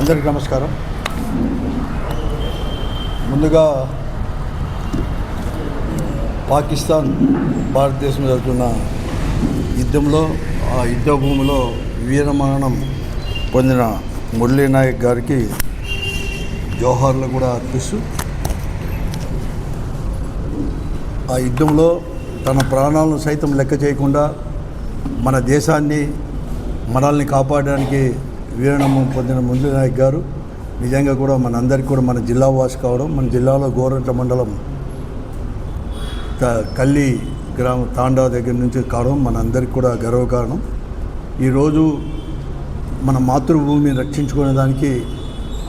అందరికీ నమస్కారం. ముందుగా పాకిస్తాన్ భారతదేశం జరుగుతున్న యుద్ధంలో ఆ యుద్ధ భూమిలో వీరమరణం పొందిన మురళీ నాయక్ గారికి జోహార్లు కూడా అర్పిస్తూ ఆ యుద్ధంలో తన ప్రాణాలను సైతం లెక్క చేయకుండా మన దేశాన్ని మనల్ని కాపాడడానికి వీరణము పొందిన ముందు నాయక్ గారు నిజంగా కూడా మనందరికీ కూడా మన జిల్లా వాసి కావడం మన జిల్లాలో గోరంట మండలం త- కల్లి గ్రామ తాండా దగ్గర నుంచి కావడం మనందరికీ కూడా గర్వకారణం. ఈరోజు మన మాతృభూమిని రక్షించుకునే దానికి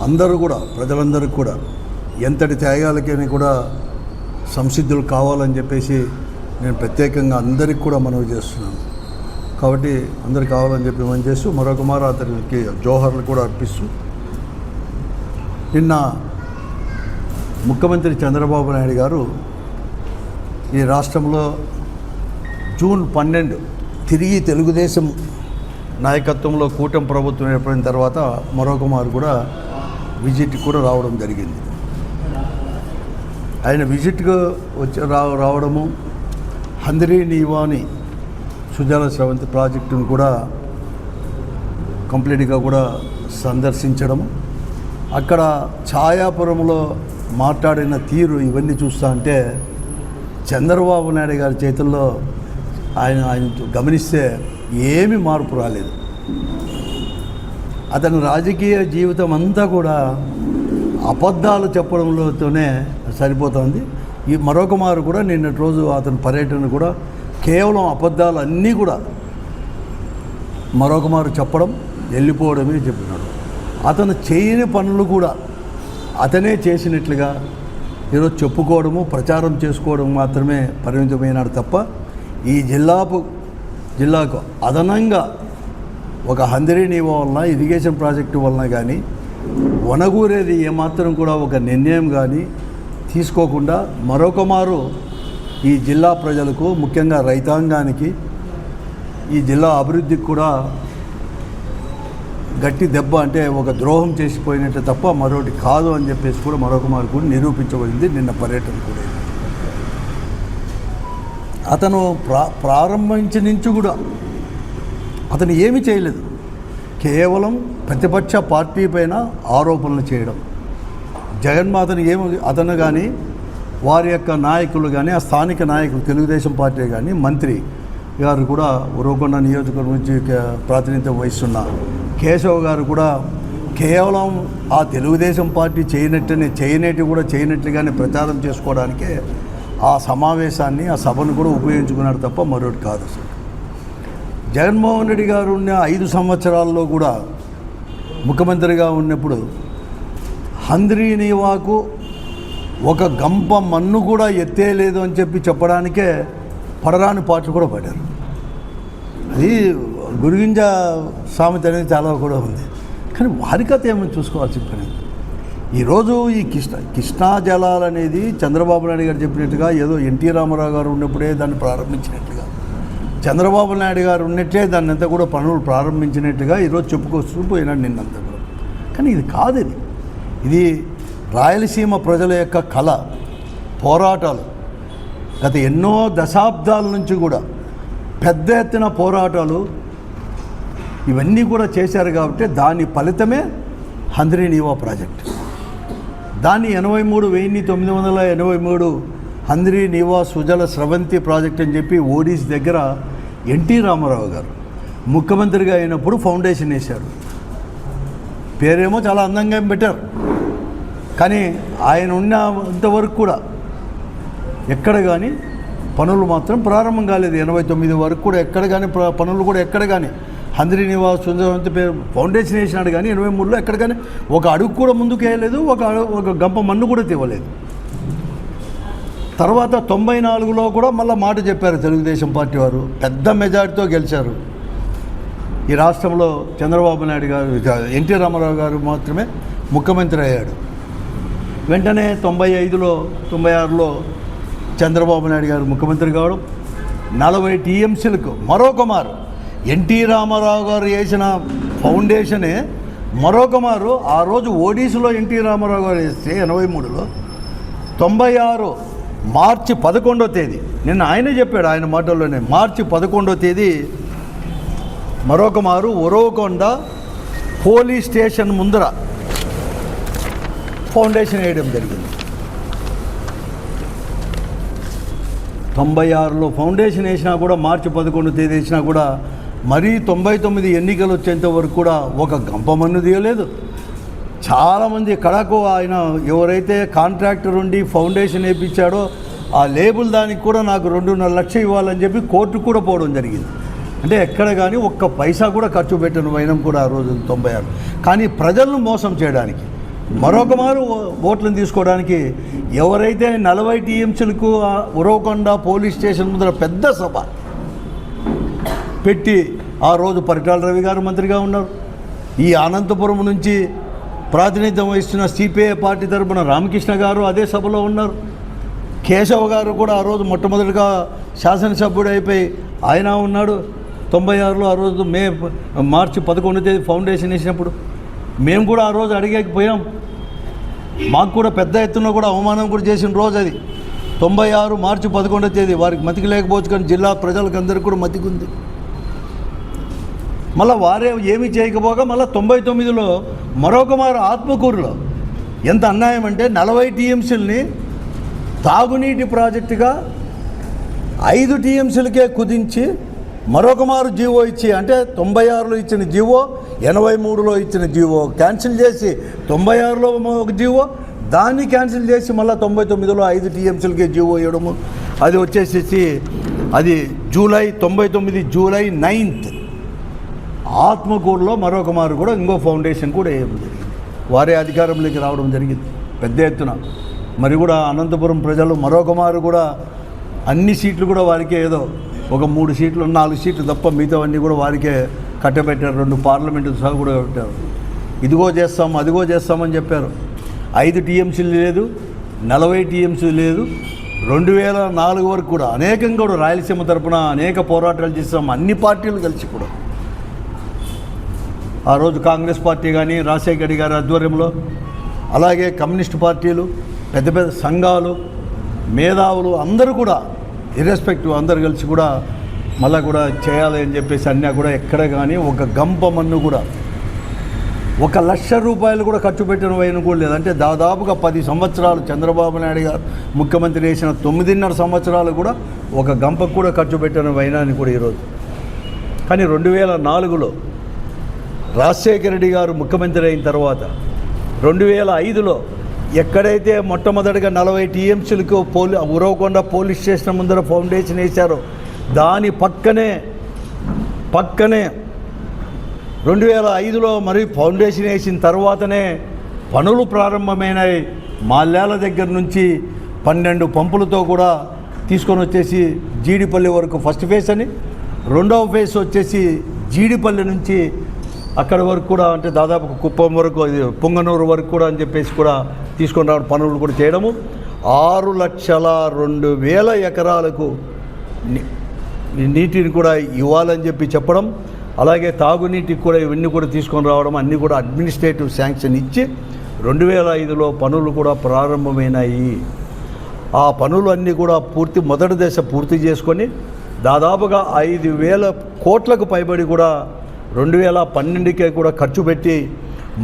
అందరూ కూడా ప్రజలందరూ కూడా ఎంతటి త్యాగాలకైనా కూడా సంసిద్ధులు కావాలని చెప్పేసి నేను ప్రత్యేకంగా అందరికి కూడా మనవి చేస్తున్నాను. కాబట్టి అందరు కావాలని చెప్పి మనం చేస్తూ మరొక మారు అతనికి జోహర్లు కూడా అర్పిస్తూ నిన్న ముఖ్యమంత్రి చంద్రబాబు నాయుడు గారు ఈ రాష్ట్రంలో జూన్ పన్నెండు తిరిగి తెలుగుదేశం నాయకత్వంలో కూటమి ప్రభుత్వం ఏర్పడిన తర్వాత మరొక మారు కూడా విజిట్ కూడా రావడం జరిగింది. ఆయన విజిట్గా వచ్చి రా రావడము హందరీ నీవాని సుజల స్రవంతి ప్రాజెక్టును కూడా కంప్లీట్గా కూడా సందర్శించడము అక్కడ ఛాయాపురంలో మాట్లాడిన తీరు ఇవన్నీ చూస్తా అంటే చంద్రబాబు నాయుడు గారి చేతుల్లో ఆయన ఆయన గమనిస్తే ఏమీ మార్పు రాలేదు. అతని రాజకీయ జీవితం అంతా కూడా అబద్ధాలు చెప్పడంలోతోనే సరిపోతుంది. ఈ మరొక మారు కూడా నిన్నటి రోజు అతని పర్యటన కూడా కేవలం అబద్ధాలు అన్నీ కూడా మరొక మారు చెప్పడం వెళ్ళిపోవడమే చెప్పినాడు. అతను చేయని పనులు కూడా అతనే చేసినట్లుగా ఈరోజు చెప్పుకోవడము ప్రచారం చేసుకోవడం మాత్రమే పరిమితమైనాడు తప్ప ఈ జిల్లాపు జిల్లాకు అదనంగా ఒక హందరీ నీవో వలన ఇరిగేషన్ ప్రాజెక్టు వలన కానీ వనగూరేది ఏమాత్రం కూడా ఒక నిర్ణయం కానీ తీసుకోకుండా మరొక మారు ఈ జిల్లా ప్రజలకు ముఖ్యంగా రైతాంగానికి ఈ జిల్లా అభివృద్ధికి కూడా గట్టి దెబ్బ అంటే ఒక ద్రోహం చేసిపోయినట్టు తప్ప మరొకటి కాదు అని చెప్పేసి కూడా మరొక మారు నిరూపించబడింది నిన్న పర్యటన కూడా అతను ప్రా ప్రారంభించి నుంచి కూడా అతను ఏమి చేయలేదు. కేవలం ప్రతిపక్ష పార్టీ పైన ఆరోపణలు చేయడం. జగన్మాతను ఏమి అతను కానీ వారి యొక్క నాయకులు కానీ ఆ స్థానిక నాయకులు తెలుగుదేశం పార్టీ కానీ మంత్రి గారు కూడా ఉరవకొండ నియోజకవర్గం నుంచి ప్రాతినిధ్యం వహిస్తున్న కేశవ్ గారు కూడా కేవలం ఆ తెలుగుదేశం పార్టీ చేయనట్టునే చేయనట్టు కూడా చేయనట్లుగానే ప్రచారం చేసుకోవడానికే ఆ సమావేశాన్ని ఆ సభను కూడా ఉపయోగించుకున్నాడు తప్ప మరొకటి కాదు అసలు. జగన్మోహన్ రెడ్డి గారు ఉన్న ఐదు సంవత్సరాల్లో కూడా ముఖ్యమంత్రిగా ఉన్నప్పుడు హంద్రీ నీవాకు ఒక గంప మన్ను కూడా ఎత్తేయలేదు అని చెప్పి చెప్పడానికే పడరాని పాటలు కూడా పడారు. అది గురుగింజ సామెత అనేది చాలా కూడా ఉంది. కానీ వారి కథ ఏమని చూసుకోవాల్సిన పని? ఈరోజు ఈ కృష్ణ కృష్ణా జలాలు అనేది చంద్రబాబు నాయుడు గారు చెప్పినట్టుగా ఏదో ఎన్టీ రామారావు గారు ఉన్నప్పుడే దాన్ని ప్రారంభించినట్లుగా చంద్రబాబు నాయుడు గారు ఉన్నట్టే దాన్ని అంతా కూడా పనులు ప్రారంభించినట్టుగా ఈరోజు చెప్పుకొస్తూ పోయినాడు నిన్నంతా కూడా. కానీ ఇది కాదు ఇది. ఇది రాయలసీమ ప్రజల యొక్క కళ పోరాటాలు. గత ఎన్నో దశాబ్దాల నుంచి కూడా పెద్ద ఎత్తున పోరాటాలు ఇవన్నీ కూడా చేశారు కాబట్టి దాని ఫలితమే హంద్రీ నీవా ప్రాజెక్ట్. దాన్ని ఎనభై మూడు వెయ్యి తొమ్మిది వందల ఎనభై మూడు హంద్రీ నీవా సుజల స్రవంతి ప్రాజెక్ట్ అని చెప్పి ఓడిస్ దగ్గర ఎన్టీ రామారావు గారు ముఖ్యమంత్రిగా అయినప్పుడు ఫౌండేషన్ వేశారు. పేరేమో చాలా అందంగా పెట్టారు. కానీ ఆయన ఉన్నంతవరకు కూడా ఎక్కడ కానీ పనులు మాత్రం ప్రారంభం కాలేదు. ఎనభై తొమ్మిది వరకు కూడా ఎక్కడ కానీ పనులు కూడా ఎక్కడ కానీ హంద్రి నివాస్ సుందరవంతి పేరు ఫౌండేషన్ వేసినాడు కానీ ఎనభై మూడులో ఎక్కడ కానీ ఒక అడుగు కూడా ముందుకు వేయలేదు ఒక అడుగు ఒక గంప మన్ను కూడా తీవలేదు. తర్వాత తొంభై నాలుగులో కూడా మళ్ళీ మాట చెప్పారు తెలుగుదేశం పార్టీ వారు. పెద్ద మెజార్టీతో గెలిచారు. ఈ రాష్ట్రంలో చంద్రబాబు నాయుడు గారు ఎన్టీ రామారావు గారు మాత్రమే ముఖ్యమంత్రి అయ్యాడు. వెంటనే తొంభై ఐదులో తొంభై ఆరులో చంద్రబాబు నాయుడు గారు ముఖ్యమంత్రి కావడం నలభై టీఎంసీలకు మరొక మారు ఎన్టీ రామారావు గారు వేసిన ఫౌండేషనే మరొక మారు ఆ రోజు ఓడిస్లో ఎన్టీ రామారావు గారు వేస్తే ఎనభై మూడులో. తొంభై ఆరు మార్చి పదకొండో తేదీ నిన్న ఆయనే చెప్పాడు ఆయన మాటల్లోనే మార్చి పదకొండో తేదీ మరొక మారు ఒరవకొండ పోలీస్ స్టేషన్ ముందర ఫౌండేషన్ వేయడం జరిగింది. తొంభై ఆరులో ఫౌండేషన్ వేసినా కూడా మార్చి పదకొండు తేదీ వేసినా కూడా మరీ తొంభై తొమ్మిది ఎన్నికలు వచ్చేంత వరకు కూడా ఒక గంపమన్ను తీయలేదు. చాలామంది కడకు ఆయన ఎవరైతే కాంట్రాక్టర్ ఉండి ఫౌండేషన్ వేయించాడో ఆ లేబుల్ దానికి కూడా నాకు రెండున్నర లక్షలు ఇవ్వాలని చెప్పి కోర్టుకు కూడా పోవడం జరిగింది. అంటే ఎక్కడ కానీ ఒక్క పైసా కూడా ఖర్చు పెట్టిన వైనం కూడా ఆ రోజు తొంభై ఆరు. కానీ ప్రజలను మోసం చేయడానికి మరొక మారు ఓ- ఓట్లను తీసుకోవడానికి ఎవరైతే నలభై టీఎంసీలకు ఉరవకొండ పోలీస్ స్టేషన్ ముందర పెద్ద సభ పెట్టి ఆ రోజు పరిటాల రవి గారు మంత్రిగా ఉన్నారు. ఈ అనంతపురం నుంచి ప్రాతినిధ్యం వహిస్తున్న సిపిఐ పార్టీ తరపున రామకృష్ణ గారు అదే సభలో ఉన్నారు. కేశవ గారు కూడా ఆ రోజు మొట్టమొదటిగా శాసనసభ్యుడు అయిపోయి ఆయన ఉన్నాడు. తొంభై ఆరులో ఆ రోజు మే మార్చి పదకొండు తేదీ ఫౌండేషన్ వేసినప్పుడు. మేము కూడా ఆ రోజు అడిగేకపోయాం మాకు కూడా పెద్ద ఎత్తున కూడా అవమానం కూడా చేసిన రోజు అది. తొంభై ఆరు మార్చి పదకొండో తేదీ వారికి మతికి లేకపోవచ్చు కానీ జిల్లా ప్రజలకు అందరికీ కూడా మతికి ఉంది. మళ్ళీ వారే ఏమీ చేయకపోగా మళ్ళీ తొంభై తొమ్మిదిలో మరొక మారు ఆత్మకూరులో ఎంత అన్యాయం అంటే నలభై టీఎంసీలని తాగునీటి ప్రాజెక్టుగా ఐదు టీఎంసీలకే కుదించి మరొక మారు జీవో ఇచ్చి అంటే తొంభై ఆరులో ఇచ్చిన జీవో ఎనభై మూడులో ఇచ్చిన జీవో. క్యాన్సిల్ చేసి తొంభై ఆరులో ఒక జీవో. దాన్ని క్యాన్సిల్ చేసి మళ్ళీ తొంభై తొమ్మిదిలో ఐదు టీఎంసీలకే జీవో ఇవ్వడము. అది వచ్చేసేసి అది జూలై తొంభై తొమ్మిది జూలై నైన్త్. ఆత్మకూరులో మరొక మారు కూడా ఇంకో ఫౌండేషన్ కూడా వేయడం జరిగింది వారే అధికారంలోకి రావడం జరిగింది. పెద్ద ఎత్తున. మరి కూడా అనంతపురం ప్రజలు మరొక మారు కూడా అన్ని సీట్లు కూడా వారికే ఏదో ఒక మూడు సీట్లు నాలుగు సీట్లు తప్ప మిగతావన్నీ కూడా వారికే కట్టబెట్టారు రెండు పార్లమెంటు సహా కూడా పెట్టారు. ఇదిగో చేస్తాం అదిగో చేస్తామని చెప్పారు. ఐదు టీఎంసీలు లేదు నలభై టీఎంసీలు లేదు రెండు వేల నాలుగు వరకు కూడా అనేకంగా కూడా రాయలసీమ తరపున అనేక పోరాటాలు చేస్తాం అన్ని పార్టీలు కలిసి కూడా. ఆ రోజు కాంగ్రెస్ పార్టీ కానీ రాజశేఖర రెడ్డి గారి ఆధ్వర్యంలో అలాగే కమ్యూనిస్ట్ పార్టీలు పెద్ద పెద్ద సంఘాలు మేధావులు అందరూ కూడా ఇర్రెస్పెక్టివ్ అందరు కలిసి కూడా మళ్ళీ కూడా చేయాలి అని చెప్పేసి అన్నా కూడా ఎక్కడ కానీ ఒక గంప మన్ను కూడా ఒక లక్ష రూపాయలు కూడా ఖర్చు పెట్టిన వైన కూడా లేదు. అంటే దాదాపుగా పది సంవత్సరాలు చంద్రబాబు నాయుడు గారు ముఖ్యమంత్రి చేసిన తొమ్మిదిన్నర సంవత్సరాలు కూడా ఒక గంపకు కూడా ఖర్చు పెట్టిన వైనాన్ని కూడా ఈరోజు. కానీ రెండు వేల నాలుగులో రాజశేఖర రెడ్డి గారు ముఖ్యమంత్రి అయిన తర్వాత రెండు వేల ఐదులో ఎక్కడైతే మొట్టమొదటిగా నలభై టీఎంసీలకు పోలీ ఉరవకొండ పోలీస్ స్టేషన్ ముందర ఫౌండేషన్ వేశారో దాని పక్కనే పక్కనే రెండు వేల ఐదులో మరి ఫౌండేషన్ వేసిన తర్వాతనే పనులు ప్రారంభమైనాయి. మాల్యాల దగ్గర నుంచి పన్నెండు పంపులతో కూడా తీసుకొని వచ్చేసి జీడిపల్లి వరకు ఫస్ట్ ఫేజ్ అని. రెండవ ఫేజ్ వచ్చేసి జీడిపల్లి నుంచి అక్కడి వరకు కూడా అంటే దాదాపు కుప్పం వరకు పొంగనూరు వరకు కూడా అని చెప్పేసి కూడా తీసుకొని రావడం పనులు కూడా చేయడము. ఆరు లక్షల రెండు వేల ఎకరాలకు నీటిని కూడా ఇవ్వాలని చెప్పి చెప్పడం అలాగే తాగునీటికి కూడా ఇవన్నీ కూడా తీసుకొని రావడం అన్నీ కూడా అడ్మినిస్ట్రేటివ్ శాంక్షన్ ఇచ్చి రెండు వేల ఐదులో పనులు కూడా ప్రారంభమైనాయి. ఆ పనులు అన్నీ కూడా పూర్తి మొదటి దశ పూర్తి చేసుకొని దాదాపుగా ఐదు వేల కోట్లకు పైబడి కూడా రెండు వేల పన్నెండుకే కూడా ఖర్చు పెట్టి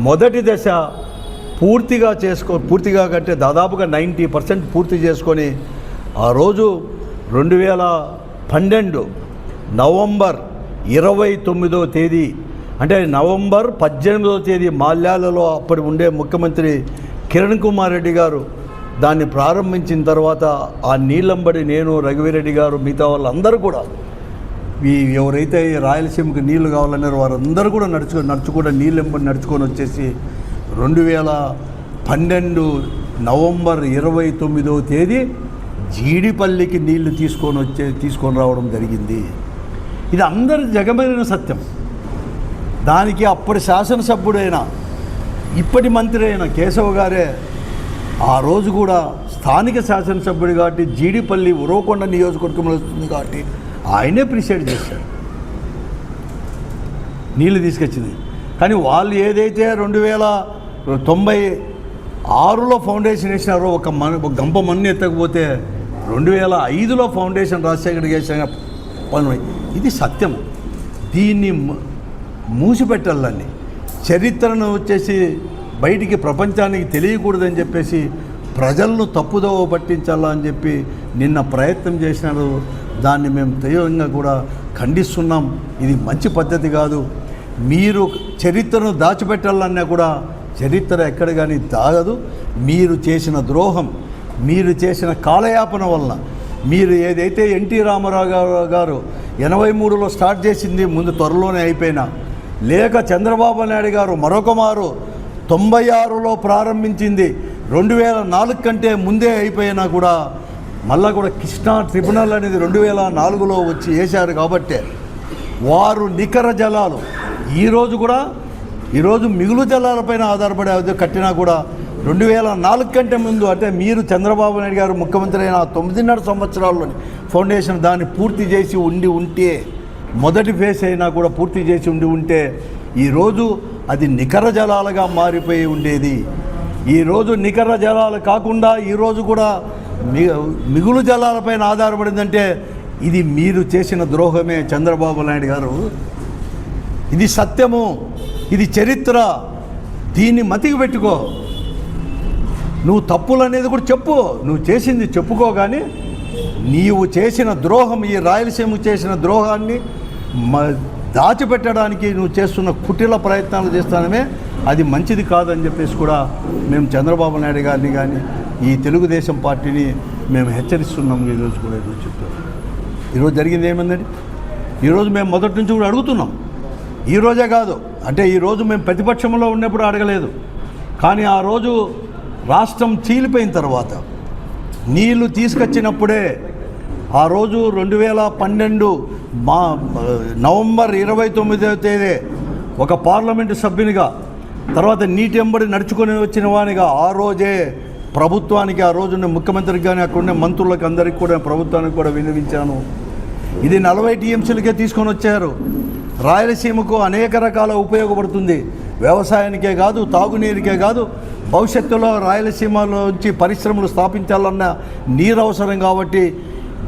మొదటి దశ పూర్తిగా చేసుకో పూర్తిగా కంటే దాదాపుగా నైంటీ పర్సెంట్ పూర్తి చేసుకొని ఆ రోజు రెండు వేల పన్నెండు. నవంబర్ ఇరవై తొమ్మిదో తేదీ. అంటే నవంబర్ పద్దెనిమిదవ తేదీ మాల్యాలలో అప్పటి ఉండే ముఖ్యమంత్రి కిరణ్ కుమార్ రెడ్డి గారు. దాన్ని ప్రారంభించిన తర్వాత ఆ నీళ్ళంబడి నేను రఘువీరెడ్డి గారు మిగతా వాళ్ళందరూ కూడా ఈ ఎవరైతే రాయలసీమకు రాయలసీమకి నీళ్ళు కావాలన్నారో వారందరూ కూడా నడుచు నడుచుకుంటూ నీళ్ళెంబడి నడుచుకొని వచ్చేసి రెండు వేల పన్నెండు నవంబర్ ఇరవై తొమ్మిదవ తేదీ జీడిపల్లికి నీళ్ళు తీసుకొని వచ్చే తీసుకొని రావడం జరిగింది. ఇది అందరి జగమైన సత్యం. దానికి అప్పటి శాసనసభ్యుడైన ఇప్పటి మంత్రి అయిన కేశవ గారే ఆ రోజు కూడా స్థానిక శాసనసభ్యుడు కాబట్టి జీడిపల్లి ఉరవకొండ నియోజకవర్గంలో వస్తుంది కాబట్టి ఆయనే ప్రిసైడ్ చేశాడు నీళ్ళు తీసుకొచ్చింది. కానీ వాళ్ళు ఏదైతే రెండు వేల తొంభై ఆరులో ఫౌండేషన్ వేసినారో ఒక మన ఒక గంప మన్ను ఎత్తకపోతే రెండు వేల ఐదులో ఫౌండేషన్ రాజశేఖర్ చేసిన పని ఇది సత్యం. దీన్ని మూసిపెట్టాలని చరిత్రను వచ్చేసి బయటికి ప్రపంచానికి తెలియకూడదని చెప్పేసి ప్రజలను తప్పుదోవ పట్టించాలా అని చెప్పి నిన్న ప్రయత్నం చేసినారు. దాన్ని మేము తీవ్రంగా కూడా ఖండిస్తున్నాం. ఇది మంచి పద్ధతి కాదు. మీరు చరిత్రను దాచిపెట్టాలన్నా కూడా చరిత్ర ఎక్కడ కానీ దాగదు. మీరు చేసిన ద్రోహం మీరు చేసిన కాలయాపన వలన మీరు ఏదైతే ఎన్టీ రామారావు గారు గారు ఎనభై మూడులో స్టార్ట్ చేసింది ముందు త్వరలోనే అయిపోయినా లేక చంద్రబాబు నాయుడు గారు మరొక మారు తొంభై ఆరులో ప్రారంభించింది రెండు వేల నాలుగు కంటే ముందే అయిపోయినా కూడా మళ్ళా కూడా కృష్ణా ట్రిబ్యునల్ అనేది రెండు వేల నాలుగులో వచ్చి వేశారు కాబట్టే వారు నికర జలాలు ఈరోజు కూడా ఈరోజు మిగులు జలాలపైన ఆధారపడే అది కట్టినా కూడా రెండు వేల నాలుగు కంటే ముందు అంటే మీరు చంద్రబాబు నాయుడు గారు ముఖ్యమంత్రి అయిన తొమ్మిదిన్నర సంవత్సరాల్లోని ఫౌండేషన్ దాన్ని పూర్తి చేసి ఉండి ఉంటే మొదటి ఫేస్ అయినా కూడా పూర్తి చేసి ఉండి ఉంటే ఈరోజు అది నికర జలాలుగా మారిపోయి ఉండేది. ఈరోజు నికర జలాలు కాకుండా ఈరోజు కూడా మిగులు జలాలపైన ఆధారపడిందంటే ఇది మీరు చేసిన ద్రోహమే చంద్రబాబు నాయుడు గారు. ఇది సత్యము ఇది చరిత్ర. దీన్ని మతికి పెట్టుకో. నువ్వు తప్పులు అనేది కూడా చెప్పు. నువ్వు చేసింది చెప్పుకో కానీ నీవు చేసిన ద్రోహం ఈ రాయలసీమకు చేసిన ద్రోహాన్ని మ దాచిపెట్టడానికి నువ్వు చేస్తున్న కుటిల ప్రయత్నాలు చేస్తానమే అది మంచిది కాదని చెప్పేసి కూడా మేము చంద్రబాబు నాయుడు గారిని కానీ ఈ తెలుగుదేశం పార్టీని మేము హెచ్చరిస్తున్నాం ఈరోజు కూడా ఈరోజు చెప్తాం ఈరోజు జరిగింది ఏమైందండి? ఈరోజు మేము మొదటి నుంచి కూడా అడుగుతున్నాం. ఈరోజే కాదు అంటే ఈరోజు మేము ప్రతిపక్షంలో ఉన్నప్పుడు అడగలేదు. కానీ ఆ రోజు రాష్ట్రం చీలిపోయిన తర్వాత నీళ్ళు తీసుకొచ్చినప్పుడే ఆ రోజు రెండు వేల పన్నెండు మా నవంబర్ ఇరవై తొమ్మిదవ తేదీ ఒక పార్లమెంటు సభ్యునిగా తర్వాత నీటి ఎంబడి నడుచుకొని వచ్చిన వానిగా ఆ రోజే ప్రభుత్వానికి ఆ రోజున్న ముఖ్యమంత్రికి కానీ అక్కడ మంత్రులకు అందరికీ కూడా ప్రభుత్వానికి కూడా వినిపించాను. ఇది నలభై టీఎంసీలకే తీసుకొని వచ్చారు. రాయలసీమకు అనేక రకాల ఉపయోగపడుతుంది. వ్యవసాయానికే కాదు తాగునీరుకే కాదు భవిష్యత్తులో రాయలసీమలో నుంచి పరిశ్రమలు స్థాపించాలన్న నీరు అవసరం కాబట్టి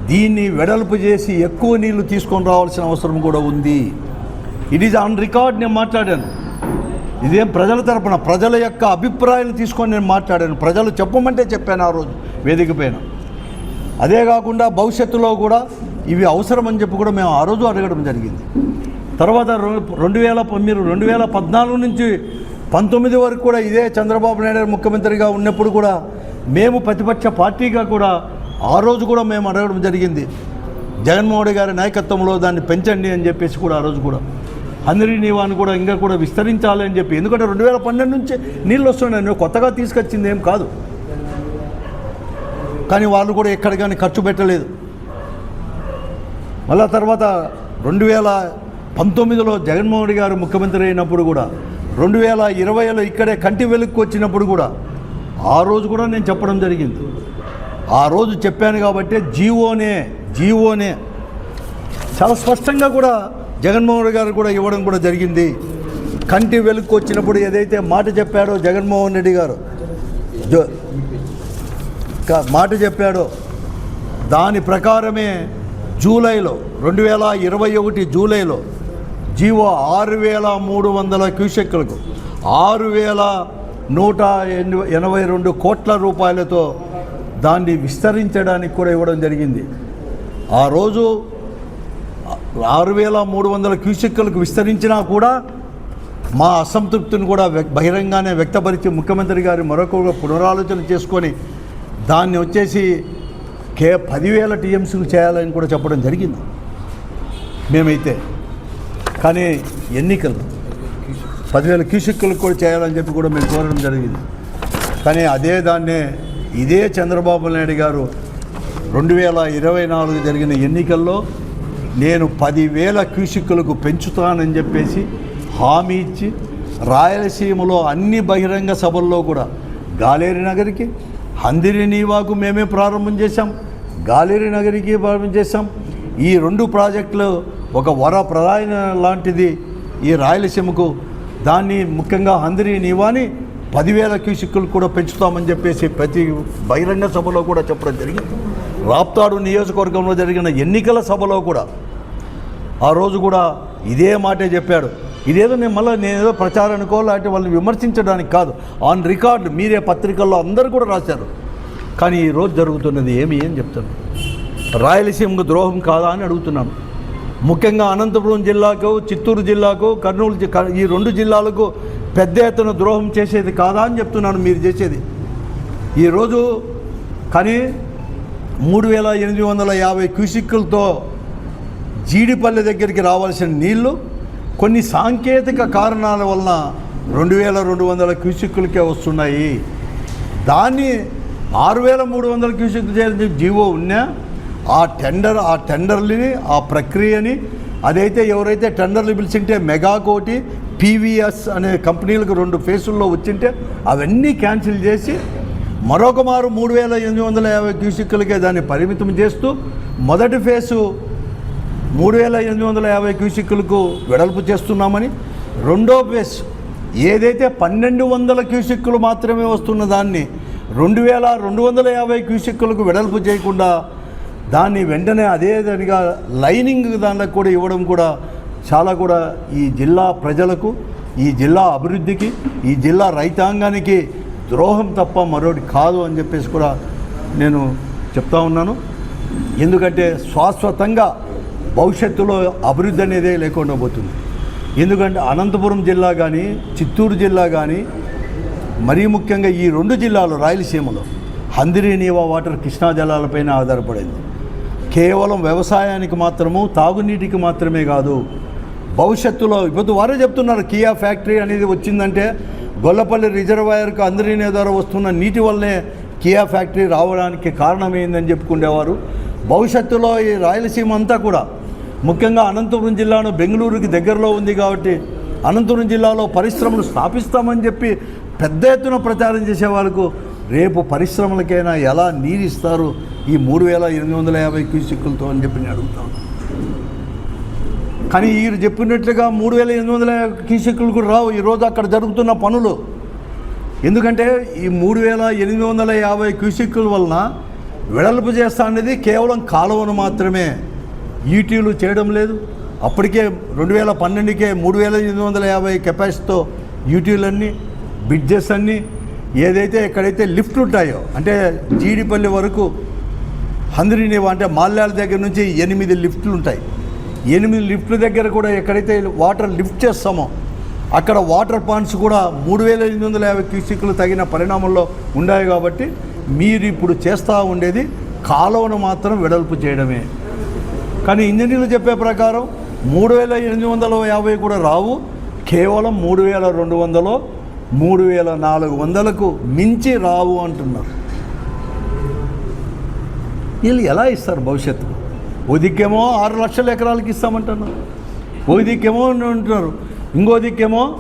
దీన్ని వెడల్పు చేసి ఎక్కువ నీళ్ళు తీసుకొని రావాల్సిన అవసరం కూడా ఉంది. ఇట్ ఈజ్ ఆన్ రికార్డ్ నేను మాట్లాడాను. ఇదేం ప్రజల తరపున ప్రజల యొక్క అభిప్రాయాలు తీసుకొని నేను మాట్లాడాను. ప్రజలు చెప్పమంటే చెప్పాను ఆ రోజు వేదిక పైన. అదే కాకుండా భవిష్యత్తులో కూడా ఇవి అవసరమని చెప్పి కూడా మేము ఆ రోజు అడగడం జరిగింది. తర్వాత రెండు వేల మీరు రెండు వేల పద్నాలుగు నుంచి పంతొమ్మిది వరకు కూడా ఇదే చంద్రబాబు నాయుడు గారు ముఖ్యమంత్రిగా ఉన్నప్పుడు కూడా మేము ప్రతిపక్ష పార్టీగా కూడా ఆ రోజు కూడా మేము అడగడం జరిగింది. జగన్మోహన్ గారి నాయకత్వంలో దాన్ని పెంచండి అని చెప్పేసి కూడా ఆ రోజు కూడా. అందరి నీవాన్ని కూడా ఇంకా కూడా విస్తరించాలి అని చెప్పి. ఎందుకంటే రెండు వేల పన్నెండు నుంచి నీళ్ళు వస్తున్నాయి. నువ్వు కొత్తగా తీసుకొచ్చింది ఏం కాదు. కానీ వాళ్ళు కూడా ఎక్కడ కానీ ఖర్చు పెట్టలేదు. మళ్ళా తర్వాత రెండు వేల పంతొమ్మిదిలో జగన్మోహన్ రెడ్డి గారు ముఖ్యమంత్రి అయినప్పుడు కూడా రెండు వేల ఇరవైలో ఇక్కడే కంటి వెలుక్కు వచ్చినప్పుడు కూడా ఆ రోజు కూడా నేను చెప్పడం జరిగింది. ఆ రోజు చెప్పాను కాబట్టి జీవోనే జీవోనే. చాలా స్పష్టంగా కూడా జగన్మోహన్ రెడ్డి గారు కూడా ఇవ్వడం కూడా జరిగింది. కంటి వెలుక్కు వచ్చినప్పుడు ఏదైతే మాట చెప్పాడో జగన్మోహన్ రెడ్డి గారు మాట చెప్పాడో దాని ప్రకారమే జూలైలో రెండు వేల ఇరవై ఒకటి జూలైలో జీవో ఆరు వేల మూడు వందల క్యూసెక్లకు ఆరు వేల నూట ఎనభై రెండు కోట్ల రూపాయలతో దాన్ని విస్తరించడానికి కూడా ఇవ్వడం జరిగింది. ఆ రోజు ఆరు వేల మూడు వందల క్యూసెక్లకు విస్తరించినా కూడా మా అసంతృప్తిని కూడా వ్యక్- బహిరంగానే వ్యక్తపరిచి ముఖ్యమంత్రి గారి మరొక పునరాలోచన చేసుకొని దాన్ని వచ్చేసి కే పదివేల టీఎంసీలు చేయాలని కూడా చెప్పడం జరిగింది. మేమైతే కానీ ఎన్నికలు పదివేల క్యూసెక్కులకు కూడా చేయాలని చెప్పి కూడా మేము కోరడం జరిగింది. కానీ అదే దాన్నే ఇదే చంద్రబాబు నాయుడు గారు రెండు వేల ఇరవై నాలుగు జరిగిన ఎన్నికల్లో నేను పదివేల క్యూసిక్కులకు పెంచుతానని చెప్పేసి హామీ ఇచ్చి రాయలసీమలో అన్ని బహిరంగ సభల్లో కూడా గాలేరి నగరికి హందిరి నీవాకు మేమే ప్రారంభం చేశాం గాలేరి నగరికి ప్రారంభం చేశాం. ఈ రెండు ప్రాజెక్టులు ఒక వర ప్రధాన లాంటిది ఈ రాయలసీమకు దాన్ని ముఖ్యంగా హందరి నీవాని పదివేల క్యూసిక్కులు కూడా పెంచుతామని చెప్పేసి ప్రతి బహిరంగ సభలో కూడా చెప్పడం జరిగింది. రాప్తాడు నియోజకవర్గంలో జరిగిన ఎన్నికల సభలో కూడా ఆ రోజు కూడా ఇదే మాటే చెప్పాడు. ఇదేదో నేను మళ్ళీ నేనేదో ప్రచారానికో లేకపోతే వాళ్ళని విమర్శించడానికి కాదు. ఆన్ రికార్డ్ మీరే పత్రికల్లో అందరూ కూడా రాశారు. కానీ ఈ రోజు జరుగుతున్నది ఏమి అని చెప్తాను. రాయలసీమకు ద్రోహం కాదా అని అడుగుతున్నాను. ముఖ్యంగా అనంతపురం జిల్లాకు చిత్తూరు జిల్లాకు కర్నూలు ఈ రెండు జిల్లాలకు పెద్ద ఎత్తున ద్రోహం చేసేది కాదా అని చెప్తున్నాను మీరు చేసేది. ఈరోజు కానీ మూడు వేల ఎనిమిది వందల యాభై క్యూసిక్కులతో జీడిపల్లె దగ్గరికి రావాల్సిన నీళ్ళు కొన్ని సాంకేతిక కారణాల వలన రెండు వేల రెండు వందల క్యూసిక్కులకే వస్తున్నాయి. దాన్ని ఆరు వేల మూడు వందల క్యూసిక్ చేయాలని జీవో ఉన్నా ఆ టెండర్ ఆ టెండర్లని ఆ ప్రక్రియని అదైతే ఎవరైతే టెండర్లు పిలిచింటే మెగా కోటి పీవీఎస్ అనే కంపెనీలకు రెండు ఫేసుల్లో వచ్చింటే అవన్నీ క్యాన్సిల్ చేసి మరొక మారు మూడు వేల ఎనిమిది వందల యాభై క్యూసిక్కులకే దాన్ని పరిమితం చేస్తూ మొదటి ఫేసు మూడు వేల ఎనిమిది వందల యాభై క్యూసిక్కులకు వెడల్పు చేస్తున్నామని రెండో ఫేస్ ఏదైతే పన్నెండు వందల క్యూసిక్కులు మాత్రమే వస్తున్న దాన్ని రెండు వేల రెండు వందల యాభై క్యూసిక్కులకు వెడల్పు చేయకుండా దాన్ని వెంటనే అదే విధంగా లైనింగ్ దానికి కూడా ఇవ్వడం కూడా చాలా కూడా ఈ జిల్లా ప్రజలకు ఈ జిల్లా అభివృద్ధికి ఈ జిల్లా రైతాంగానికి ద్రోహం తప్ప మరొకటి కాదు అని చెప్పేసి కూడా నేను చెప్తా ఉన్నాను. ఎందుకంటే శాశ్వతంగా భవిష్యత్తులో అభివృద్ధి అనేదే లేకుండా పోతుంది. ఎందుకంటే అనంతపురం జిల్లా కానీ చిత్తూరు జిల్లా కానీ మరీ ముఖ్యంగా ఈ రెండు జిల్లాలు రాయలసీమలో హందిరి నీవా వాటర్ కృష్ణా జలాలపైన ఆధారపడింది. కేవలం వ్యవసాయానికి మాత్రము తాగునీటికి మాత్రమే కాదు భవిష్యత్తులో ఇప్పుడు వారే చెప్తున్నారు కియా ఫ్యాక్టరీ అనేది వచ్చిందంటే గొల్లపల్లి రిజర్వాయర్కు అందరినీ ద్వారా వస్తున్న నీటి వల్లనే కియా ఫ్యాక్టరీ రావడానికి కారణమైందని చెప్పుకునేవారు భవిష్యత్తులో ఈ రాయలసీమ అంతా కూడా ముఖ్యంగా అనంతపురం జిల్లాను బెంగళూరుకి దగ్గరలో ఉంది కాబట్టి అనంతపురం జిల్లాలో పరిశ్రమలు స్థాపిస్తామని చెప్పి పెద్ద ఎత్తున ప్రచారం చేసే వాళ్ళకు రేపు పరిశ్రమలకైనా ఎలా నీరు ఇస్తారు ఈ మూడు వేల ఎనిమిది వందల యాభై క్యూసిక్కులతో అని చెప్పి నేను అడుగుతాను కానీ వీరు చెప్పినట్లుగా మూడు వేల ఎనిమిది వందల క్యూసిక్కులు కూడా రావు. ఈరోజు అక్కడ జరుగుతున్న పనులు. ఎందుకంటే ఈ మూడు వేల ఎనిమిది వందల యాభై క్యూసిక్కుల వలన వెడల్పు చేస్తా అనేది కేవలం కాలువను మాత్రమే. ఈటీలు చేయడం లేదు. అప్పటికే రెండు వేల పన్నెండుకే మూడు వేల ఎనిమిది వందల యాభై కెపాసిటీతో యూటీలన్నీ బ్రిడ్జెస్ అన్నీ ఏదైతే ఎక్కడైతే లిఫ్ట్లు ఉంటాయో అంటే జీడిపల్లి వరకు హంద్రిని అంటే మాల్యాల దగ్గర నుంచి ఎనిమిది లిఫ్ట్లు ఉంటాయి. ఎనిమిది లిఫ్ట్ల దగ్గర కూడా ఎక్కడైతే వాటర్ లిఫ్ట్ చేస్తామో అక్కడ వాటర్ పాయింట్స్ కూడా మూడు వేల ఎనిమిది వందల యాభై క్యూసిక్లు తగిన పరిణామంలో ఉన్నాయి కాబట్టి మీరు ఇప్పుడు చేస్తూ ఉండేది కాలువను మాత్రం వెడల్పు చేయడమే. కానీ ఇంజనీర్లు చెప్పే ప్రకారం మూడు వేల ఎనిమిది వందల యాభై కూడా రావు. కేవలం మూడు వేల రెండు వందలు మూడు వేల నాలుగు వందలకు మించి రావు అంటున్నారు. వీళ్ళు ఎలా ఇస్తారు భవిష్యత్తులో ఓ ఆరు లక్షల ఎకరాలకి ఇస్తామంటున్నారు. ఓ అంటున్నారు. ఇంకో దిక్కేమో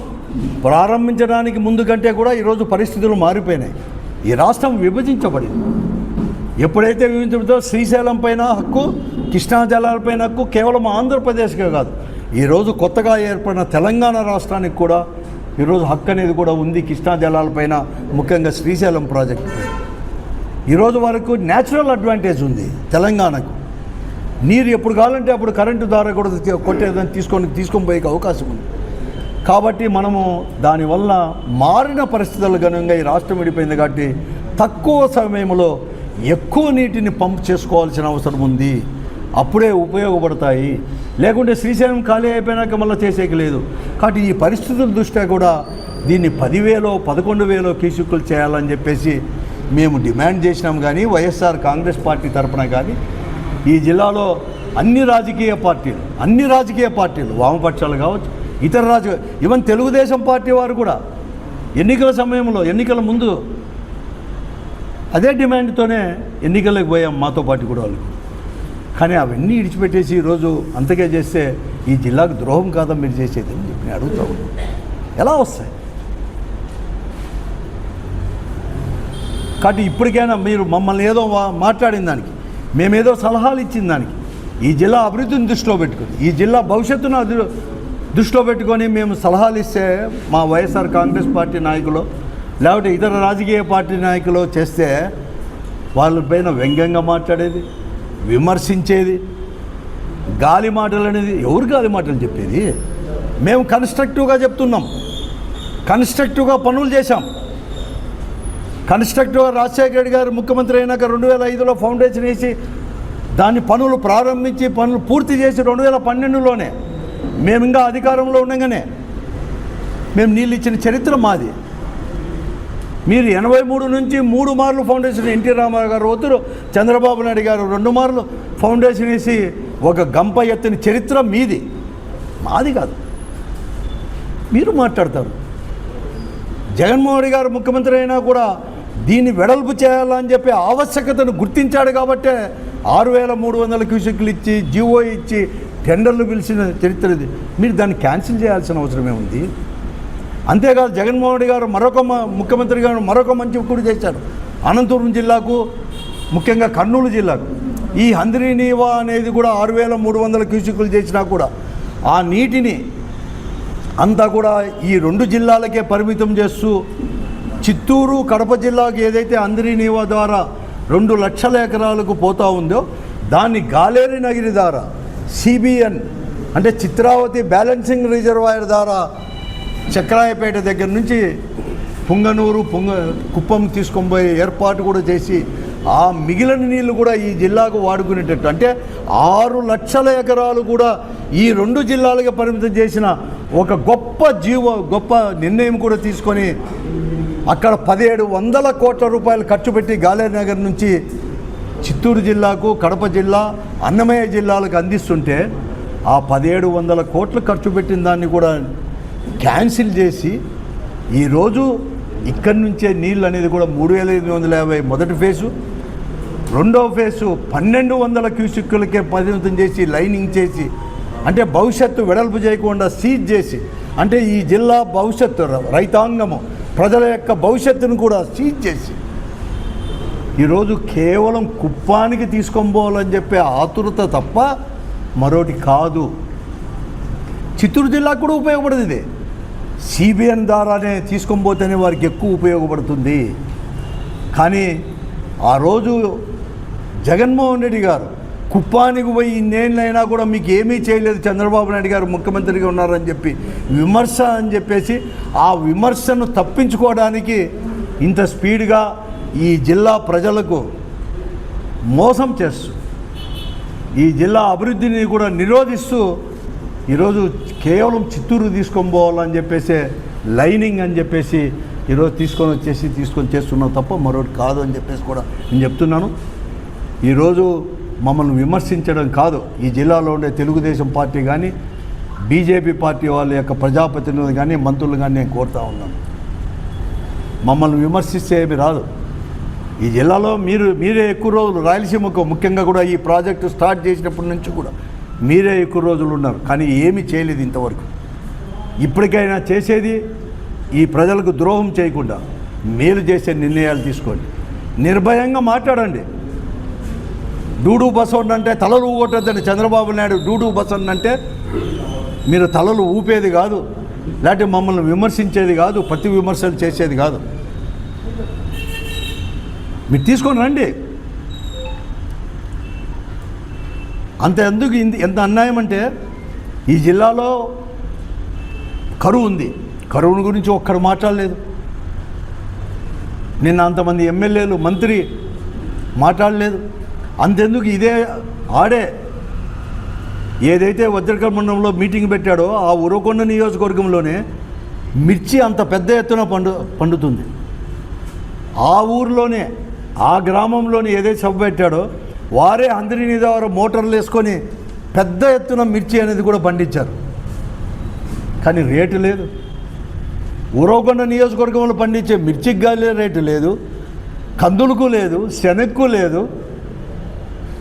ప్రారంభించడానికి ముందు కంటే కూడా ఈరోజు పరిస్థితులు మారిపోయినాయి. ఈ రాష్ట్రం విభజించబడింది. ఎప్పుడైతే విభజించబడిందో శ్రీశైలం పైన హక్కు కృష్ణా జలాలపైన హక్కు కేవలం ఆంధ్రప్రదేశ్కే కాదు. ఈరోజు కొత్తగా ఏర్పడిన తెలంగాణ రాష్ట్రానికి కూడా ఈరోజు హక్కు అనేది కూడా ఉంది కృష్ణా జలాలపైన ముఖ్యంగా శ్రీశైలం ప్రాజెక్టు ఈరోజు వరకు న్యాచురల్ అడ్వాంటేజ్ ఉంది తెలంగాణకు. నీరు ఎప్పుడు కావాలంటే అప్పుడు కరెంటు ద్వారా కూడా కొట్టేదని తీసుకొని తీసుకొని పోయే అవకాశం ఉంది. కాబట్టి మనము దానివల్ల మారిన పరిస్థితుల గనుక ఈ రాష్ట్రం విడిపోయింది కాబట్టి తక్కువ సమయంలో ఎక్కువ నీటిని పంప్ చేసుకోవాల్సిన అవసరం ఉంది. అప్పుడే ఉపయోగపడతాయి. లేకుంటే శ్రీశైలం ఖాళీ అయిపోయినాక మళ్ళీ చేసేకి లేదు. కాబట్టి ఈ పరిస్థితుల దృష్ట్యా కూడా దీన్ని పదివేలో పదకొండు వేలో కీసుకులు చేయాలని చెప్పేసి మేము డిమాండ్ చేసినాం కానీ వైఎస్ఆర్ కాంగ్రెస్ పార్టీ తరఫున కానీ ఈ జిల్లాలో అన్ని రాజకీయ పార్టీలు అన్ని రాజకీయ పార్టీలు వామపక్షాలు కావచ్చు ఇతర రాజకీయ ఈవెన్ తెలుగుదేశం పార్టీ వారు కూడా ఎన్నికల సమయంలో ఎన్నికల ముందు అదే డిమాండ్తోనే ఎన్నికలకు పోయాం మాతో పాటు కూడా వాళ్ళు. కానీ అవన్నీ ఇడిచిపెట్టేసి ఈరోజు అంతకే చేస్తే ఈ జిల్లాకు ద్రోహం కాదా మీరు చేసేది అని చెప్పి నేను అడుగుతా ఎలా వస్తాయి? కాబట్టి ఇప్పటికైనా మీరు మమ్మల్ని ఏదో మాట్లాడిన దానికి మేమేదో సలహాలు ఇచ్చిన దానికి ఈ జిల్లా అభివృద్ధిని దృష్టిలో పెట్టుకుని ఈ జిల్లా భవిష్యత్తును దృష్టిలో పెట్టుకొని మేము సలహాలు ఇస్తే మా వైఎస్ఆర్ కాంగ్రెస్ పార్టీ నాయకులు లేకపోతే ఇతర రాజకీయ పార్టీ నాయకులు చేస్తే వాళ్ళ పైన వ్యంగ్యంగా మాట్లాడేది విమర్శించేది. గాలి మాటలు అనేది ఎవరు గాలి మాటలు చెప్పేది? మేము కన్స్ట్రక్టివ్గా చెప్తున్నాం. కన్స్ట్రక్టివ్గా పనులు చేశాం. కన్స్ట్రక్టివ్గా రాజశేఖర రెడ్డి గారు ముఖ్యమంత్రి అయినాక రెండు వేల ఐదులో ఫౌండేషన్ వేసి దాని పనులు ప్రారంభించి పనులు పూర్తి చేసి రెండు వేల పన్నెండులోనే మేము ఇంకా అధికారంలో ఉండగానే మేము నీళ్ళు ఇచ్చిన చరిత్ర మాది. మీరు ఎనభై మూడు నుంచి మూడు మార్లు ఫౌండేషన్ ఎన్టీ రామారావు గారు వద్దురు చంద్రబాబు నాయుడు గారు రెండు మార్లు. ఫౌండేషన్ వేసి ఒక గంప ఎత్తిన చరిత్ర మీది. మాది కాదు. మీరు మాట్లాడతారు. జగన్మోహన్ రెడ్డి గారు ముఖ్యమంత్రి అయినా కూడా దీన్ని వెడల్పు చేయాలని చెప్పి ఆవశ్యకతను గుర్తించాడు కాబట్టే ఆరు వేల మూడు వందల క్యూసెక్లు ఇచ్చి జీవో ఇచ్చి టెండర్లు పిలిచిన చరిత్ర ఇది. మీరు దాన్ని క్యాన్సిల్ చేయాల్సిన అవసరమే ఉంది. అంతేకాదు జగన్మోహన్ రెడ్డి గారు మరొక ముఖ్యమంత్రి గారు మరొక మంచి కూడా చేశారు. అనంతపురం జిల్లాకు ముఖ్యంగా కర్నూలు జిల్లాకు. ఈ హంద్రీ నీవా అనేది కూడా ఆరు వేల మూడు వందల క్యూసిక్లు చేసినా కూడా ఆ నీటిని అంతా కూడా ఈ రెండు జిల్లాలకే పరిమితం చేస్తూ చిత్తూరు కడప జిల్లాకు ఏదైతే అందరి నీవా ద్వారా రెండు లక్షల ఎకరాలకు పోతా ఉందో దాన్ని గాలేరి నగిరి ద్వారా సిబిఎన్ అంటే చిత్రావతి బ్యాలెన్సింగ్ రిజర్వాయర్ ద్వారా చక్రాయపేట దగ్గర నుంచి పుంగనూరు పుంగ కుప్పం తీసుకొని ఏర్పాటు కూడా చేసి ఆ మిగిలిన నీళ్ళు కూడా ఈ జిల్లాకు వాడుకునేటట్టు. అంటే ఆరు లక్షల ఎకరాలు కూడా ఈ రెండు జిల్లాలుగా పరిమితం చేసిన ఒక గొప్ప జీవ గొప్ప నిర్ణయం కూడా తీసుకొని అక్కడ పదిహేడు వందల కోట్ల రూపాయలు ఖర్చు పెట్టి గాలేనగర్ నుంచి చిత్తూరు జిల్లాకు కడప జిల్లా అన్నమయ్య జిల్లాలకు అందిస్తుంటే ఆ పదిహేడు వందల కోట్లు ఖర్చు పెట్టిన దాన్ని కూడా క్యాన్సిల్ చేసి ఈరోజు ఇక్కడి నుంచే నీళ్ళు అనేది కూడా మూడు వేల ఎనిమిది వందల యాభై మొదటి ఫేజు రెండవ ఫేజు పన్నెండు వందల క్యూసిక్కులకే పరిమితం చేసి లైనింగ్ చేసి అంటే భవిష్యత్తు వెడల్పు చేయకుండా సీజ్ చేసి అంటే ఈ జిల్లా భవిష్యత్తు రైతాంగము ప్రజల యొక్క భవిష్యత్తును కూడా సీజ్ చేసి ఈరోజు కేవలం కుప్పానికి తీసుకొని పోవాలని చెప్పే ఆతురత తప్ప మరోటి కాదు. చిత్తూరు జిల్లాకు కూడా ఉపయోగపడదు ఇది సిబిఎన్ ద్వారానే తీసుకొని పోతేనే వారికి ఎక్కువ ఉపయోగపడుతుంది. కానీ ఆ రోజు జగన్మోహన్ రెడ్డి గారు కుప్పానికి పోయి ఇన్నేళ్ళైనా కూడా మీకు ఏమీ చేయలేదు చంద్రబాబు నాయుడు గారు ముఖ్యమంత్రిగా ఉన్నారని చెప్పి విమర్శ అని చెప్పేసి ఆ విమర్శను తప్పించుకోవడానికి ఇంత స్పీడ్గా ఈ జిల్లా ప్రజలకు మోసం చేస్తూ ఈ జిల్లా అభివృద్ధిని కూడా నిరోధిస్తూ ఈరోజు కేవలం చిత్తూరు తీసుకొని పోవాలని చెప్పేసి లైనింగ్ అని చెప్పేసి ఈరోజు తీసుకొని వచ్చేసి తీసుకొని చేస్తున్నాం తప్ప మరొకటి కాదు అని చెప్పేసి కూడా నేను చెప్తున్నాను. ఈరోజు మమ్మల్ని విమర్శించడం కాదు. ఈ జిల్లాలో ఉండే తెలుగుదేశం పార్టీ కానీ బీజేపీ పార్టీ వాళ్ళ యొక్క ప్రజాప్రతినిధులు కానీ మంత్రులు కానీ నేను కోరుతా ఉన్నాను. మమ్మల్ని విమర్శిస్తే ఏమి రాదు. ఈ జిల్లాలో మీరు మీరే ఎక్కువ రోజులు రాయలసీమకు ముఖ్యంగా కూడా ఈ ప్రాజెక్టు స్టార్ట్ చేసినప్పటి నుంచి కూడా మీరే ఎక్కువ రోజులు ఉన్నారు కానీ ఏమీ చేయలేదు ఇంతవరకు. ఇప్పటికైనా చేసేది ఈ ప్రజలకు ద్రోహం చేయకుండా మేలు చేసే నిర్ణయాలు తీసుకోండి. నిర్భయంగా మాట్లాడండి. డూడు బసవన్ అంటే తలలు ఊగొట్టద్దని చంద్రబాబు నాయుడు. డూడు బసవన్ అంటే మీరు తలలు ఊపేది కాదు లేకపోతే మమ్మల్ని విమర్శించేది కాదు ప్రతి విమర్శలు చేసేది కాదు. మీరు తీసుకొని రండి. అంత ఎందుకు ఎంత అన్యాయం అంటే ఈ జిల్లాలో కరువు ఉంది. కరువుని గురించి ఒక్కడు మాట్లాడలేదు. నిన్న అంతమంది ఎమ్మెల్యేలు మంత్రి మాట్లాడలేదు. అంతెందుకు ఇదే ఆడే. ఏదైతే వజ్రకర్మండంలో మీటింగ్ పెట్టాడో ఆ ఉరవకొండ నియోజకవర్గంలోనే మిర్చి అంత పెద్ద ఎత్తున పండు పండుతుంది. ఆ ఊరిలోనే ఆ గ్రామంలోనే ఏదైతే సభ పెట్టాడో వారే అందరినీ వారు మోటార్లు వేసుకొని పెద్ద ఎత్తున మిర్చి అనేది కూడా పండించారు. కానీ రేటు లేదు. ఉరవకొండ నియోజకవర్గంలో పండించే మిర్చికి గాలి రేటు లేదు. కందులకు లేదు శనగకు లేదు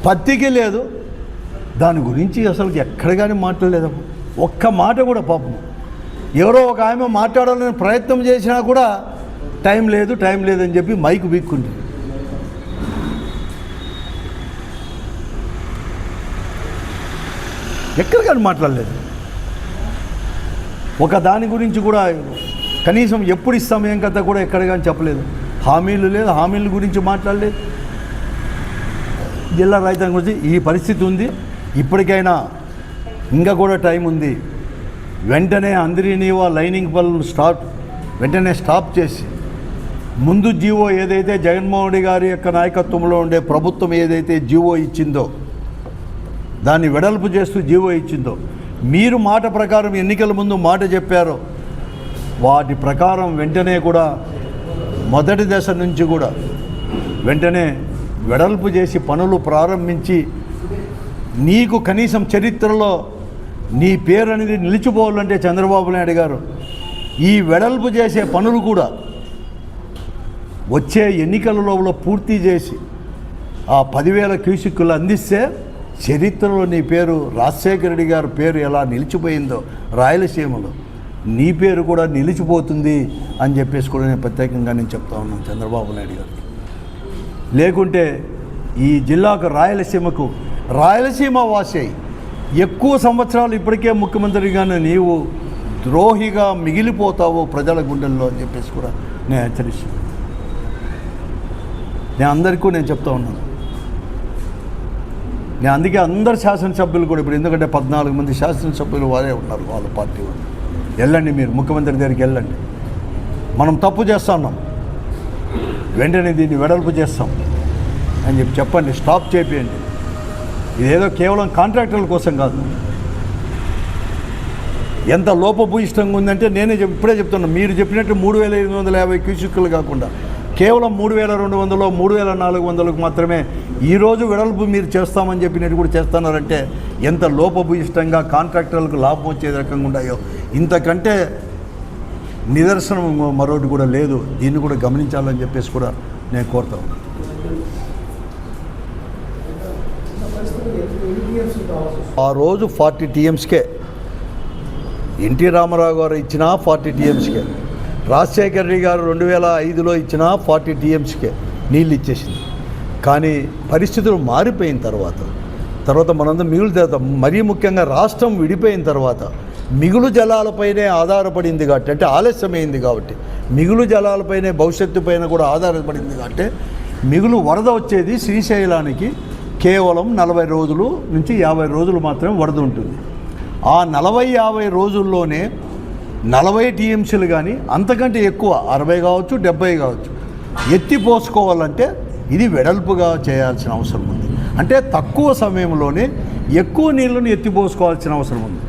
పత్తికి లేదు. దాని గురించి అసలు ఎక్కడ కానీ మాట్లాడలేదమ్మా ఒక్క మాట కూడా పాపం. ఎవరో ఒక ఆమె మాట్లాడాలని ప్రయత్నం చేసినా కూడా టైం లేదు టైం లేదని చెప్పి మైక్ వీక్కుంది. ఎక్కడ కానీ మాట్లాడలేదు? ఒక దాని గురించి కూడా కనీసం ఎప్పుడు ఇస్తాం ఏం కథ కూడా ఎక్కడ కానీ చెప్పలేదు. హామీలు లేదు హామీల గురించి మాట్లాడలేదు. జిల్లా రైతాంగం గురించి ఈ పరిస్థితి ఉంది. ఇప్పటికైనా ఇంకా కూడా టైం ఉంది. వెంటనే అందరినీవా లైనింగ్ పనులు స్టాప్ వెంటనే స్టాప్ చేసి ముందు జీవో ఏదైతే జగన్మోహన్ రెడ్డి గారి యొక్క నాయకత్వంలో ఉండే ప్రభుత్వం ఏదైతే జీవో ఇచ్చిందో దాన్ని వెడల్పు చేస్తూ జీవో ఇచ్చిందో. మీరు మాట ప్రకారం ఎన్నికల ముందు మాట చెప్పారో వాటి ప్రకారం వెంటనే కూడా మొదటి దశ నుంచి కూడా వెంటనే వెడల్పు చేసి పనులు ప్రారంభించి నీకు కనీసం చరిత్రలో నీ పేరు అనేది నిలిచిపోవాలంటే చంద్రబాబు నాయుడు గారు ఈ వెడల్పు చేసే పనులు కూడా వచ్చే ఎన్నికల లోపల పూర్తి చేసి ఆ పదివేల క్యూసిక్కులు అందిస్తే చరిత్రలో నీ పేరు రాజశేఖర రెడ్డి గారి పేరు ఎలా నిలిచిపోయిందో రాయలసీమలో. నీ పేరు కూడా నిలిచిపోతుంది అని చెప్పేసి కూడా నేను ప్రత్యేకంగా నేను చెప్తా ఉన్నాను చంద్రబాబు నాయుడు గారికి. లేకుంటే ఈ జిల్లాకు రాయలసీమకు రాయలసీమ వాసే. ఎక్కువ సంవత్సరాలు ఇప్పటికే ముఖ్యమంత్రిగానే నీవు ద్రోహిగా మిగిలిపోతావు ప్రజల గుండెల్లో అని చెప్పేసి కూడా నేను హెచ్చరిస్తున్నాను. నేను అందరికీ నేను చెప్తా ఉన్నాను. నేను అందుకే అందరు శాసనసభ్యులు కూడా ఇప్పుడు ఎందుకంటే పద్నాలుగు మంది శాసనసభ్యులు వారే ఉన్నారు వాళ్ళ పార్టీ వాళ్ళు. వెళ్ళండి మీరు ముఖ్యమంత్రి దగ్గరికి వెళ్ళండి. మనం తప్పు చేస్తున్నాం. వెంటనే దీన్ని వెడల్పు చేస్తాం. అని చెప్పి చెప్పండి స్టాప్ చేపియండి. ఇదేదో కేవలం కాంట్రాక్టర్ల కోసం కాదు. ఎంత లోపభూయిష్టంగా ఉందంటే నేనే చెప్ ఇప్పుడే చెప్తున్నా మీరు చెప్పినట్టు మూడు వేల ఎనిమిది వందల యాభై క్యూసిక్కులు కాకుండా కేవలం మూడు వేల రెండు వందలు మూడు వేల నాలుగు వందలకు మాత్రమే ఈరోజు వెడల్పు మీరు చేస్తామని చెప్పినట్టు కూడా చేస్తున్నారంటే ఎంత లోపభూయిష్టంగా కాంట్రాక్టర్లకు లాభం వచ్చే రకంగా ఉన్నాయో ఇంతకంటే నిదర్శనం మరొకటి కూడా లేదు. దీన్ని కూడా గమనించాలని చెప్పేసి కూడా నేను కోరుతాను ఆ రోజు ఫార్టీ టీఎంస్కే ఎన్టీ రామారావు గారు ఇచ్చిన ఫార్టీ టీఎంస్కే. రాజశేఖర రెడ్డి గారు రెండు వేల ఐదులో ఇచ్చిన ఫార్టీ టీఎంస్కే నీళ్ళు ఇచ్చేసింది. కానీ పరిస్థితులు మారిపోయిన తర్వాత తర్వాత మనందరం మిగులు తర్వాత మరీ ముఖ్యంగా రాష్ట్రం విడిపోయిన తర్వాత మిగులు జలాలపైనే ఆధారపడింది కాబట్టి అంటే ఆలస్యమైంది కాబట్టి మిగులు జలాలపైనే భవిష్యత్తు పైన కూడా ఆధారపడింది కాబట్టి మిగులు వరద వచ్చేది శ్రీశైలానికి కేవలం నలభై రోజులు నుంచి యాభై రోజులు మాత్రమే వరద ఉంటుంది. ఆ నలభై యాభై రోజుల్లోనే నలభై టీఎంసీలు కానీ అంతకంటే ఎక్కువ అరవై కావచ్చు డెబ్బై కావచ్చు. ఎత్తి పోసుకోవాలంటే ఇది వెడల్పుగా చేయాల్సిన అవసరం ఉంది. అంటే తక్కువ సమయంలోనే ఎక్కువ నీళ్ళను ఎత్తిపోసుకోవాల్సిన అవసరం ఉంది.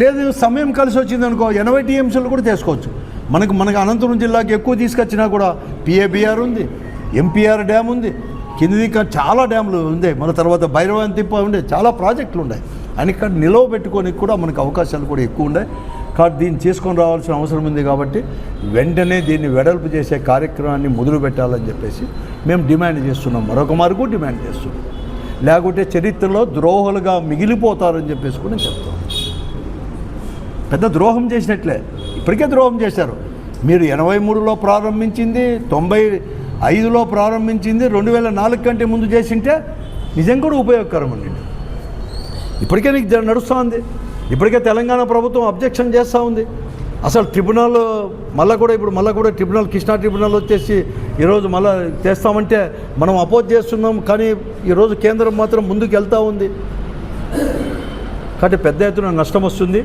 లేదు సమయం కలిసి వచ్చింది అనుకో ఎనభై టీఎంసీలు కూడా తీసుకోవచ్చు. మనకు మనకు అనంతపురం జిల్లాకి ఎక్కువ తీసుకొచ్చినా కూడా పిఏబిఆర్ ఉంది ఎంపీఆర్ డ్యామ్ ఉంది కింది దిక్కు చాలా డ్యాములు ఉంది మన తర్వాత భైరవాన్ తిప్ప ఉండే చాలా ప్రాజెక్టులు ఉన్నాయి అని ఇక్కడ నిలవ పెట్టుకోనికి కూడా మనకు అవకాశాలు కూడా ఎక్కువ ఉన్నాయి కాబట్టి దీన్ని చేసుకొని రావాల్సిన అవసరం ఉంది కాబట్టి వెంటనే దీన్ని వెడల్పు చేసే కార్యక్రమాన్ని మొదలు పెట్టాలని చెప్పేసి మేము డిమాండ్ చేస్తున్నాం. మరొక మార్కు డిమాండ్ చేస్తున్నాం. లేకుంటే చరిత్రలో ద్రోహులుగా మిగిలిపోతారని చెప్పేసి కూడా చెప్తాం పెద్ద ద్రోహం చేసినట్లే. ఇప్పటికే ద్రోహం చేశారు. మీరు ఎనభై మూడులో ప్రారంభించింది తొంభై ఐదులో ప్రారంభించింది రెండు వేల నాలుగు కంటే ముందు చేసింటే నిజం కూడా ఉపయోగకరం అండి. ఇప్పటికే నీకు నడుస్తూ ఉంది ఇప్పటికే తెలంగాణ ప్రభుత్వం అబ్జెక్షన్ చేస్తూ ఉంది. అసలు ట్రిబ్యునల్ మళ్ళీ కూడా ఇప్పుడు మళ్ళీ కూడా ట్రిబ్యునల్ కృష్ణా ట్రిబ్యునల్ వచ్చేసి ఈరోజు మళ్ళీ చేస్తామంటే మనం అపోజ్ చేస్తున్నాం కానీ ఈరోజు కేంద్రం మాత్రం ముందుకు వెళ్తూ ఉంది. కాబట్టి పెద్ద ఎత్తున నష్టం వస్తుంది.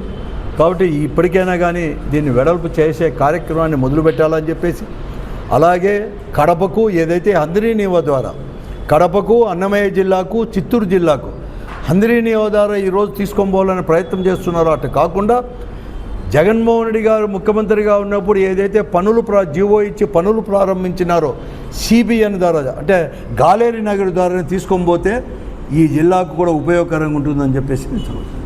కాబట్టి ఇప్పటికైనా కానీ దీన్ని వెడల్పు చేసే కార్యక్రమాన్ని మొదలు పెట్టాలని చెప్పేసి అలాగే కడపకు ఏదైతే హందిరీ నివ ద్వారా కడపకు అన్నమయ్య జిల్లాకు చిత్తూరు జిల్లాకు హందిరీ నివ ద్వారా ఈరోజు తీసుకొని పోవాలని ప్రయత్నం చేస్తున్నారు. అటు కాకుండా జగన్మోహన్ రెడ్డి గారు ముఖ్యమంత్రిగా ఉన్నప్పుడు ఏదైతే పనులు ప్రా జీవో ఇచ్చి పనులు ప్రారంభించినారో సిబిఎన్ ద్వారా అంటే గాలేరి నగర్ ద్వారా తీసుకొని పోతే ఈ జిల్లాకు కూడా ఉపయోగకరంగా ఉంటుందని చెప్పేసి నేను